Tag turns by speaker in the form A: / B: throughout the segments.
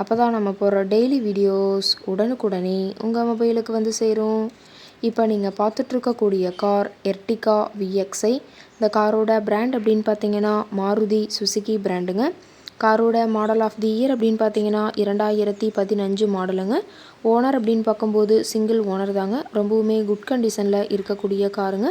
A: அப்போ தான் நம்ம போடுற டெய்லி வீடியோஸ் உடனுக்குடனே உங்கள் மொபைலுக்கு வந்து சேரும். இப்போ நீங்கள் பார்த்துட்ருக்கக்கூடிய கார் எர்டிகா விஎக்ஸ்ஐ இந்த காரோட பிராண்ட் அப்படின்னு பார்த்தீங்கன்னா மாருதி சுசுகி பிராண்டுங்க காரோட மாடல் ஆஃப் தி இயர் அப்படின்னு பார்த்தீங்கன்னா இரண்டாயிரத்தி பதினஞ்சு மாடலுங்க ஓனர் அப்படின்னு பார்க்கும்போது சிங்கிள் ஓனர் தாங்க. ரொம்பவுமே குட் கண்டிஷனில் இருக்கக்கூடிய காருங்க.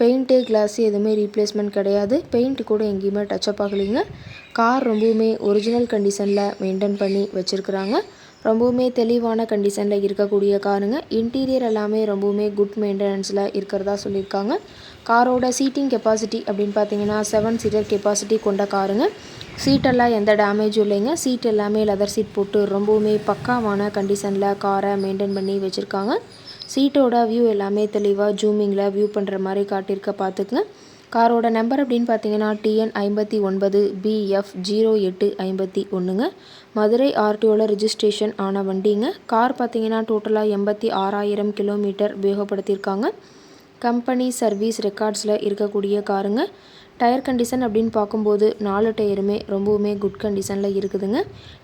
A: பெயிண்ட்டு கிளாஸு எதுவுமே ரீப்ளேஸ்மெண்ட் கிடையாது. பெயிண்ட் கூட எங்கேயுமே டச்சப் ஆகலைங்க. கார் ரொம்பவுமே ஒரிஜினல் கண்டிஷனில் மெயின்டைன் பண்ணி வச்சுருக்குறாங்க. ரொம்பவுமே தெளிவான கண்டிஷனில் இருக்கக்கூடிய காருங்க. இன்டீரியர் எல்லாமே ரொம்பவுமே குட் மெயின்டெனன்ஸில் இருக்கிறதா சொல்லியிருக்காங்க. காரோட சீட்டிங் கெப்பாசிட்டி அப்படின்னு பார்த்தீங்கன்னா செவன் சீட்டர் கெப்பாசிட்டி கொண்ட காருங்க. சீட்டெல்லாம் எந்த டேமேஜும் இல்லைங்க. சீட் எல்லாமே லெதர் சீட் போட்டு ரொம்பவுமே பக்காவான கண்டிஷனில் காரை மெயின்டைன் பண்ணி வச்சுருக்காங்க. சீட்டோட வியூ எல்லாமே தெளிவாக ஜூமிங்கில் வியூ பண்ணுற மாதிரி காட்டியிருக்க பார்த்துக்குங்க காரோட நம்பர் அப்படின்னு பார்த்தீங்கன்னா டிஎன் ஐம்பத்தி ஒன்பது பிஎஃப் ஜீரோ எட்டு ஐம்பத்தி ஒன்றுங்க மதுரை ஆர்டிஓவில் ரிஜிஸ்ட்ரேஷன் ஆன வண்டிங்க. கார் பார்த்தீங்கன்னா டோட்டலாக எண்பத்தி ஆறாயிரம் கிலோமீட்டர் உபயோகப்படுத்தியிருக்காங்க. கம்பெனி சர்வீஸ் ரெக்கார்ட்ஸில் இருக்கக்கூடிய காருங்க. டயர் கண்டிஷன் அப்படின்னு பார்க்கும்போது நாலு டயருமே ரொம்பவுமே குட் கண்டிஷனில் இருக்குதுங்க.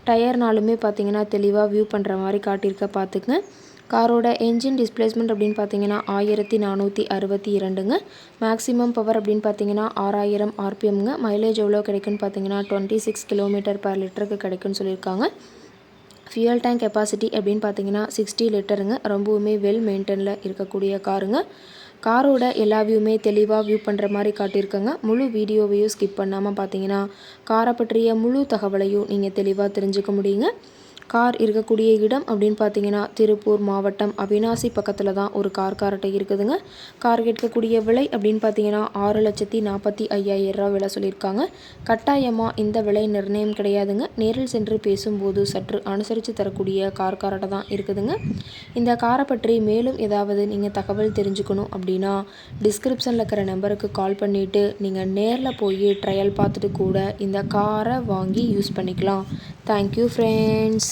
A: டயர்னாலுமே பார்த்தீங்கன்னா தெளிவாக வியூ பண்ணுற மாதிரி காட்டியிருக்க பார்த்துக்குங்க காரோட என்ஜின் டிஸ்பிளேஸ்மெண்ட் அப்படின்னு பார்த்தீங்கன்னா ஆயிரத்தி நானூற்றி அறுபத்தி இரண்டுங்க. மேக்ஸிமம் பவர் அப்படின்னு பார்த்தீங்கன்னா ஆறாயிரம் ஆர்பிஎம்ங்க. மைலேஜ் எவ்வளோ கிடைக்குன்னு பார்த்தீங்கன்னா டுவெண்ட்டி சிக்ஸ் கிலோமீட்டர் பர் லிட்டருக்கு கிடைக்குன்னு சொல்லியிருக்காங்க. ஃபியூல் டேங்க் கெப்பாசிட்டி அப்படின்னு பார்த்தீங்கன்னா சிக்ஸ்டி லிட்டருங்க ரொம்பவுமே வெல் மெயின்டெனில் இருக்கக்கூடிய காருங்க. காரோட எல்லா வியூமே தெளிவாக வியூ பண்ணுற மாதிரி காட்டியிருக்கங்க. முழு வீடியோவையும் ஸ்கிப் பண்ணாமல் பார்த்தீங்கன்னா காரை பற்றிய முழு தகவலையும் நீங்கள் தெளிவாக தெரிஞ்சுக்க முடியுங்க. கார் இருக்கக்கூடிய இடம் அப்படின்னு பார்த்தீங்கன்னா திருப்பூர் மாவட்டம். அவினாசி பக்கத்தில் தான் ஒரு கார் காரட்டை இருக்குதுங்க. கார் கேட்கக்கூடிய விலை அப்படின்னு பார்த்தீங்கன்னா ஆறு லட்சத்தி நாற்பத்தி ஐயாயிரம் ரூபா விலை சொல்லியிருக்காங்க. கட்டாயமாக இந்த விலை நிர்ணயம் கிடையாதுங்க. நேரில் சென்று பேசும்போது சற்று அனுசரித்து தரக்கூடிய கார் காரட்டை தான் இருக்குதுங்க. இந்த காரை பற்றி மேலும் ஏதாவது நீங்கள் தகவல் தெரிஞ்சுக்கணும் அப்படின்னா டிஸ்கிரிப்ஷனில் இருக்கிற நம்பருக்கு கால் பண்ணிவிட்டு நீங்கள் நேரில் போய் ட்ரையல் பார்த்துட்டு கூட இந்த காரை வாங்கி யூஸ் பண்ணிக்கலாம். Thank you friends